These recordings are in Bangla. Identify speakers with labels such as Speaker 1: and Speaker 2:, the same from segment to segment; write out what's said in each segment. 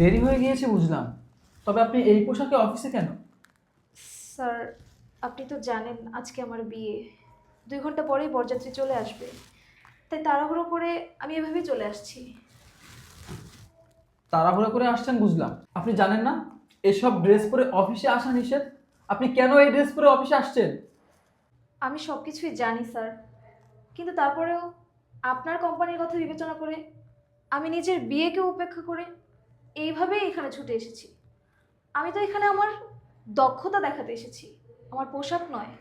Speaker 1: দেরি হয়ে গিয়েছে বুঝলাম। তবে আপনি এই পোশাকে অফিসে কেন?
Speaker 2: স্যার আপনি তো জানেন আজকে আমার বিয়ে। দুই ঘণ্টা পরেই বরযাত্রী চলে আসবে। তাই তাড়াহুড়ো করে আমি এভাবেই চলে আসছি।
Speaker 1: তাড়াহুড়ো করে আসছেন বুঝলাম। আপনি জানেন না এসব ড্রেস পরে অফিসে আসা নিষেধ? আপনি কেন এই ড্রেস পরে অফিসে আসছেন?
Speaker 2: আমি সব কিছুই জানি স্যার। কিন্তু তারপরেও আপনার কোম্পানির কথা বিবেচনা করে আমি নিজের বিয়েকে উপেক্ষা করে এইভাবেই এখানে ছুটে এসেছি। আমি তো এখানে আমার দক্ষতা দেখাতে এসেছি, আমার পোশাক নয়।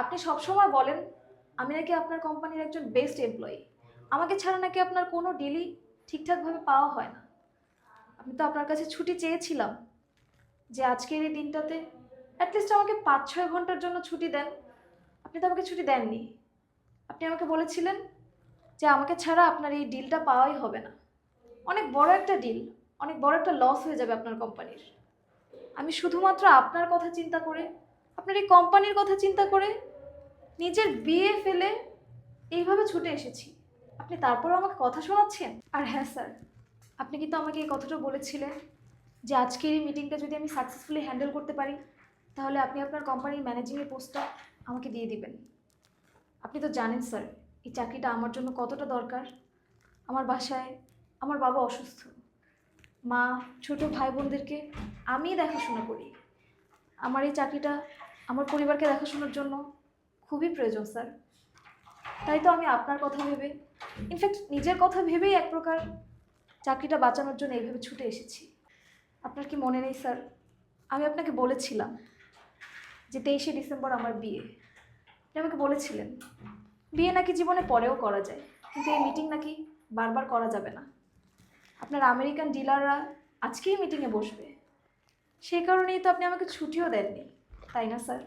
Speaker 2: আপনি সবসময় বলেন, আমি নাকি আপনার কোম্পানির একজন বেস্ট এমপ্লয়ি আমাকে ছাড়া নাকি আপনার কোনো ডিলই ঠিকঠাকভাবে পাওয়া হয় না। আমি তো আপনার কাছে ছুটি চেয়েছিলাম যে আজকের এই দিনটাতে অ্যাটলিস্ট আমাকে পাঁচ ছয় ঘণ্টার জন্য ছুটি দেন। আপনি তো আমাকে ছুটি দেননি। আপনি আমাকে বলেছিলেন যে আমাকে ছাড়া আপনার এই ডিলটা পাওয়াই হবে না। অনেক বড় একটা ডিল অনেক বড় একটা লস হয়ে যাবে আপনার কোম্পানির আমি শুধুমাত্র আপনার কথা চিন্তা করে, আপনার এই কোম্পানির কথা চিন্তা করে নিজের বিয়ে ফেলে এইভাবে ছুটে এসেছি। আপনি তারপরেও আমাকে কথা শোনাচ্ছেন? আর হ্যাঁ স্যার, আপনি কিন্তু আমাকে এই কথাটা বলেছিলেন যে আজকের এই মিটিংটা যদি আমি সাকসেসফুলি হ্যান্ডেল করতে পারি, তাহলে আপনি আপনার কোম্পানির ম্যানেজিংয়ের পোস্টটা আমাকে দিয়ে দিবেন। আপনি তো জানেন স্যার, এই চাকরিটা আমার জন্য কতটা দরকার। আমার বাসায় আমার বাবা অসুস্থ। মা, ছোট ভাই বোনদেরকে আমিই দেখাশোনা করি। আমার এই চাকরিটা আমার পরিবারকে দেখাশোনার জন্য খুবই প্রয়োজন, স্যার। তাই তো আমি আপনার কথা ভেবে ইনফ্যাক্ট নিজের কথা ভেবেই এক প্রকার চাকরিটা বাঁচানোর জন্য এইভাবে ছুটে এসেছি। আপনার কি মনে নেই, স্যার? আমি আপনাকে বলেছিলাম যে তেইশে ডিসেম্বর আমার বিয়ে। আপনি আমাকে বলেছিলেন। বিয়ে নাকি জীবনে পরেও করা যায়, কিন্তু এই মিটিং নাকি বারবার করা যাবে না। আপনার আমেরিকান ডিলাররা আজকেই মিটিংয়ে বসবে। সেই কারণেই তো আপনি আমাকে ছুটিও দেননি তাই না স্যার?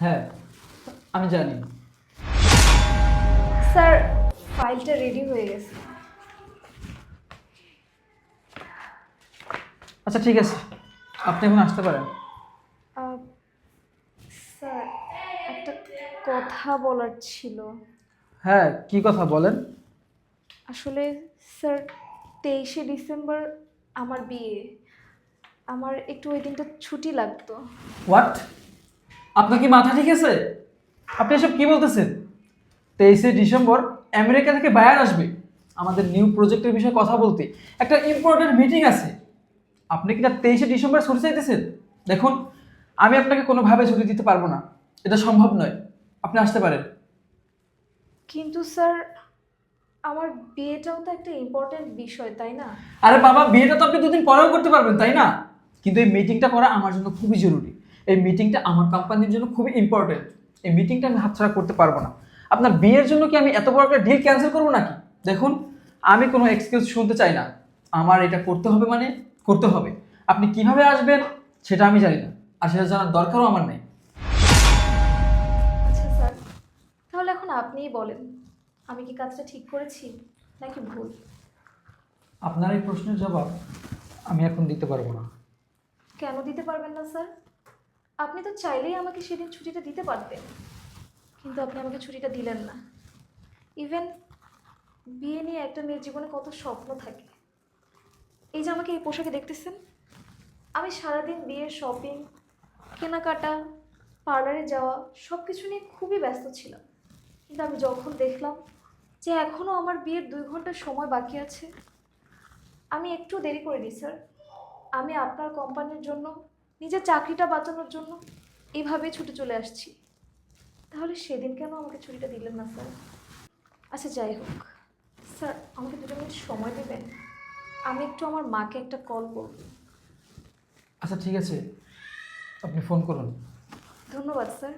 Speaker 1: হ্যাঁ আমি জানি।
Speaker 2: স্যার ফাইলটা রেডি হয়ে গেছে।
Speaker 1: আচ্ছা ঠিক আছে। আপনি এখন আসতে পারেন।
Speaker 2: স্যার একটা কথা বলার ছিল।
Speaker 1: হ্যাঁ কি কথা বলেন?
Speaker 2: আসলে স্যার তেইশে ডিসেম্বর আমার বিয়ে। আমার একটু ওই দিনটা ছুটি লাগতো।
Speaker 1: হোয়াট আপনার কি মাথা ঠিক আছে? আপনি এসব কি বলতেছেন? তেইশে ডিসেম্বর আমেরিকা থেকে বায়ার আসবে। আমাদের নিউ প্রজেক্টের বিষয়ে কথা বলতে। একটা ইম্পর্টেন্ট মিটিং আছে। আপনি কি না তেইশে ডিসেম্বর ছুটি চাইতেছেন? দেখুন আমি আপনাকে কোনোভাবে ছুটি দিতে পারব না। এটা সম্ভব নয়। আপনি আসতে পারেন।
Speaker 2: কিন্তু স্যার আমার বিয়েটাও তো একটা ইম্পর্টেন্ট বিষয় তাই না?
Speaker 1: আরে বাবা বিয়েটা তো আপনি দুদিন পরেও করতে পারবেন তাই না? কিন্তু এই মিটিংটা করা আমার জন্য খুবই জরুরি। এই মিটিংটা আমার কোম্পানির জন্য খুবই ইম্পর্টেন্ট এই মিটিংটা আমি হাতছাড়া করতে পারব না। আপনার বিয়ের জন্য কি আমি এত বড় একটা ডিল ক্যান্সেল করব নাকি? দেখুন আমি কোনো এক্সকিউজ শুনতে চাই না। আমার এটা করতে হবে মানে করতে হবে। আপনি কীভাবে আসবেন সেটা আমি জানি না। আর সেটা জানার দরকারও আমার নেই।
Speaker 2: আচ্ছা স্যার। তাহলে এখন আপনিই বলেন। আমি কি কাজটা ঠিক করেছি নাকি ভুল?
Speaker 1: আপনার এই প্রশ্নের জবাব আমি এখন দিতে পারব না।
Speaker 2: কেন দিতে পারবেন না স্যার? আপনি তো চাইলেই আমাকে সেদিন ছুটিটা দিতে পারতেন কিন্তু আপনি আমাকে ছুটিটা দিলেন না। ইভেন বিয়ে নিয়ে একটা মেয়ের জীবনে কত স্বপ্ন থাকে। এই যে আমাকে এই পোশাকে দেখতেছেন আমি সারাদিন বিয়ের শপিং কেনাকাটা পার্লারে যাওয়া সব কিছু নিয়ে খুবই ব্যস্ত ছিলাম। কিন্তু আমি যখন দেখলাম যে এখনও আমার বিয়ের দুই ঘণ্টা সময় বাকি আছে। আমি একটু দেরি করে দিই স্যার। আমি আপনার কোম্পানির জন্য নিজের চাকরিটা বাঁচানোর জন্য এইভাবেই ছুটে চলে আসছি। তাহলে সেদিন কেন আমাকে ছুটিটা দিলেন না স্যার? আচ্ছা যাই হোক। স্যার আমাকে দুটো মিনিট সময় দেবেন। আমি একটু আমার মাকে একটা কল করব।
Speaker 1: আচ্ছা ঠিক আছে। আপনি ফোন করুন।
Speaker 2: ধন্যবাদ স্যার।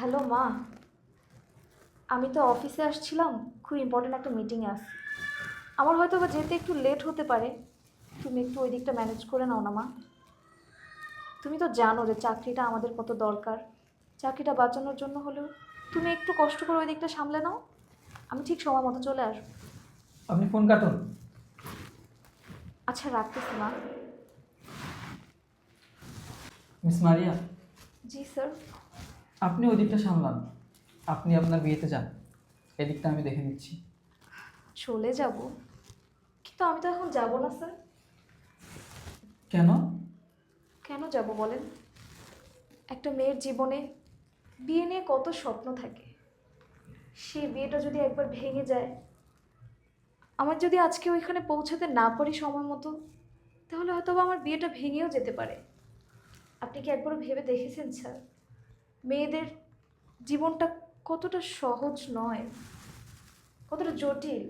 Speaker 2: হ্যালো মা। আমি তো অফিসে আসছিলাম খুব ইম্পর্ট্যান্ট একটা মিটিংয়ে আস আমার হয়তো বা যেতে একটু লেট হতে পারে। তুমি একটু ওই দিকটা ম্যানেজ করে নাও না মা। তুমি তো জানো যে চাকরিটা আমাদের কত দরকার। চাকরিটা বাঁচানোর জন্য হলেও তুমি একটু কষ্ট করে ওই দিকটা সামলে নাও। আমি ঠিক সময় মতো চলে আসব।
Speaker 1: আপনি ফোন কাটুন।
Speaker 2: আচ্ছা রাখতেছি মা।
Speaker 1: মিস মারিয়া।
Speaker 2: জি স্যার
Speaker 1: আপনি ওই দিকটা সামলান। আপনি আপনার বিয়েতে যান। এদিকটা আমি দেখে নিচ্ছি।
Speaker 2: চলে যাব। কিন্তু আমি তো এখন যাব না স্যার।
Speaker 1: কেন?
Speaker 2: কেন যাব বলেন? একটা মেয়ের জীবনে বিয়ে নিয়ে কত স্বপ্ন থাকে। সেই বিয়েটা যদি একবার ভেঙে যায় আমার যদি আজকে ওইখানে পৌঁছাতে না পারি সময় মতো তাহলে হয়তো বা আমার বিয়েটা ভেঙেও যেতে পারে। আপনি কি একবারও ভেবে দেখেছেন স্যার? মেয়েদের জীবনটা কতটা সহজ নয়, কতটা জটিল।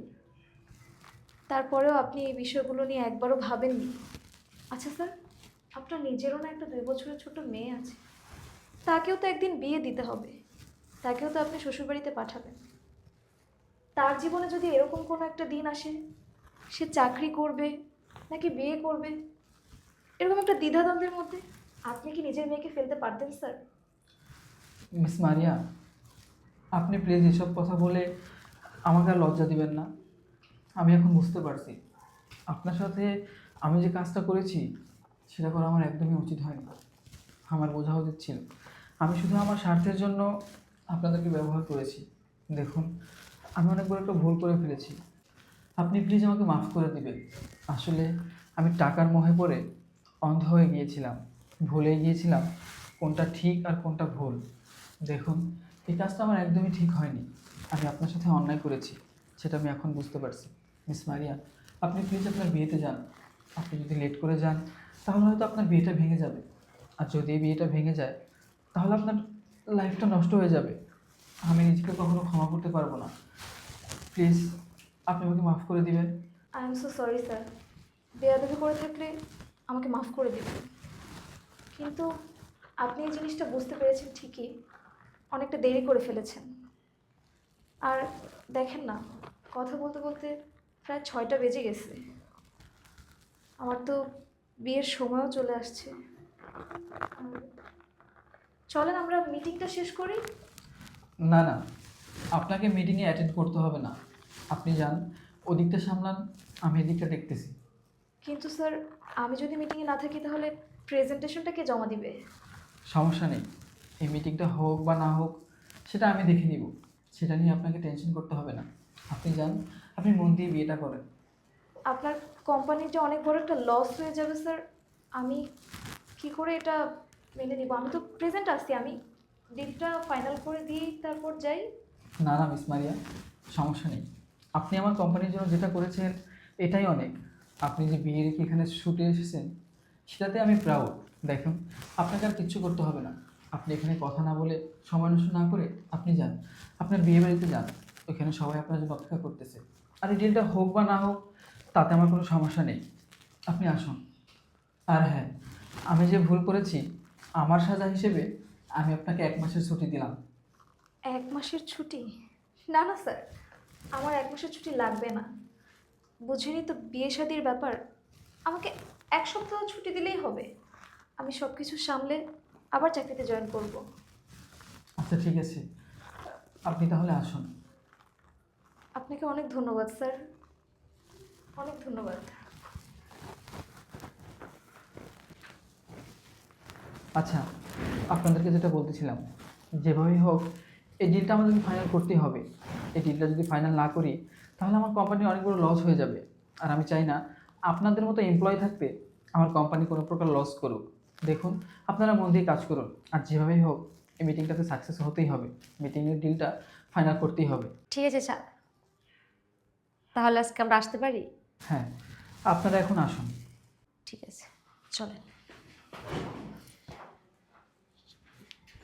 Speaker 2: তারপরেও আপনি এই বিষয়গুলো নিয়ে একবারও ভাবেননি। আচ্ছা স্যার, আপনার নিজেরও না একটা দুই বছরের ছোট মেয়ে আছে। তাকেও তো একদিন বিয়ে দিতে হবে। তাকেও তো আপনি শ্বশুরবাড়িতে পাঠাবেন। তার জীবনে যদি এরকম কোনো একটা দিন আসে, সে চাকরি করবে নাকি বিয়ে করবে? এরকম একটা দ্বিধাদ্বন্দ্বের মধ্যে আপনি কি নিজের মেয়েকে ফেলতে পারতেন, স্যার?
Speaker 1: মিস মারিয়া, আপনি প্লিজ এসব কথা বলে আমাকে আর লজ্জা দিবেন না। আমি এখন বুঝতে পারছি। আপনার সাথে আমি যে কাজটা করেছি, সেটা করা আমার একদমই উচিত হয়নি। আমার বোঝা উচিত ছিল আমি শুধু আমার স্বার্থের জন্য আপনাদেরকে ব্যবহার করেছি। দেখুন, আমি অনেক বড় একটা ভুল করে ফেলেছি। আপনি প্লিজ আমাকে মাফ করে দিবেন। আসলে আমি টাকার মোহে পড়ে অন্ধ হয়ে গিয়েছিলাম। ভুলে গিয়েছিলাম কোনটা ঠিক আর কোনটা ভুল। দেখুন, এই কাজটা আমার একদমই ঠিক হয়নি। আমি আপনার সাথে অন্যায় করেছি, সেটা আমি এখন বুঝতে পারছি। মিস মারিয়া, আপনি প্লিজ আপনার বিয়েতে যান। আপনি যদি লেট করে যান, তাহলে হয়তো আপনার বিয়েটা ভেঙে যাবে। আর যদি এই বিয়েটা ভেঙে যায়, তাহলে আপনার লাইফটা নষ্ট হয়ে যাবে। আমি নিজেকে কখনো ক্ষমা করতে পারব না। প্লিজ আপনি আমাকে মাফ করে দিবেন।
Speaker 2: I am so sorry sir বেয়াদবি করে থাকলে আমাকে মাফ করে দেবেন। কিন্তু আপনি এই জিনিসটা বুঝতে পেরেছেন ঠিকই। অনেকটা দেরি করে ফেলেছেন। আর দেখেন না কথা বলতে বলতে প্রায় ছয়টা বেজে গেছে। আমার তো বিয়ের সময়ও চলে আসছে। চলেন আমরা মিটিংটা শেষ করি।
Speaker 1: না না আপনাকে মিটিংয়ে অ্যাটেন্ড করতে হবে না। আপনি যান ওদিকটা সামলান আমি এদিকটা দেখতেছি।
Speaker 2: কিন্তু স্যার আমি যদি মিটিংয়ে না থাকি তাহলে প্রেজেন্টেশনটা কে জমা দিবে?
Speaker 1: সমস্যা নেই। এই মিটিংটা হোক বা না হোক সেটা আমি দেখে নিব। সেটা নিয়ে আপনাকে টেনশন করতে হবে না। আপনি যান আপনি মন দিয়ে বিয়েটা করেন।
Speaker 2: আপনার কোম্পানিটা অনেক বড় একটা লস হয়ে যাবে স্যার আমি কি করে এটা মেনে নিব? আমি তো প্রেজেন্ট আসছি আমি ডিলটা ফাইনাল করে দিয়েই তারপর যাই।
Speaker 1: না না মিস মারিয়া সমস্যা নেই। আপনি আমার কোম্পানির জন্য যেটা করেছেন এটাই অনেক। আপনি যে বিয়ে রেখে এখানে ছুটে এসেছেন সেটাতে আমি প্রাউড দেখুন আপনাকে আর কিচ্ছু করতে হবে না। আপনি এখানে কথা না বলে সময় না করে আপনি যান। আপনার বিয়ে বাড়িতে যান। ওখানে সবাই আপনার জন্য অপেক্ষা করতেছে। আর এই ডিলটা হোক বা না হোক, তাতে আমার কোনো সমস্যা নেই। আপনি আসুন। আর হ্যাঁ আমি যে ভুল করেছি, আমার সাজা হিসেবে আমি আপনাকে এক মাসের ছুটি দিলাম।
Speaker 2: এক মাসের ছুটি? না না, স্যার। আমার এক মাসের ছুটি লাগবে না। বুঝিনি তো বিয়ে শাদির ব্যাপার। আমাকে এক সপ্তাহ ছুটি দিলেই হবে। আমি সব কিছু সামলে আবার চাকরিতে জয়েন করব।
Speaker 1: আচ্ছা ঠিক আছে। আপনি তাহলে আসুন।
Speaker 2: আপনাকে অনেক ধন্যবাদ স্যার। অনেক ধন্যবাদ।
Speaker 1: আচ্ছা আপনাদেরকে যেটা বলতেছিলাম যেভাবেই হোক এই ডিলটা আমাদেরকে ফাইনাল করতেই হবে এই ডিলটা যদি ফাইনাল না করি তাহলে আমার কোম্পানির অনেক বড় লস হয়ে যাবে। আর আমি চাই না আপনাদের মতো এমপ্লয় থাকতে আমার কোম্পানি কোনো প্রকার লস করুক। দেখুন আপনারা মন দিয়ে কাজ করুন। আর যেভাবেই হোক এই মিটিংটাতে সাকসেস হতেই হবে। মিটিংয়ের ডিলটা ফাইনাল করতেই হবে।
Speaker 3: ঠিক আছে স্যার। তাহলে আজকে আমরা আসতে পারি?
Speaker 1: হ্যাঁ আপনারা এখন আসুন।
Speaker 3: ঠিক আছে চলেন।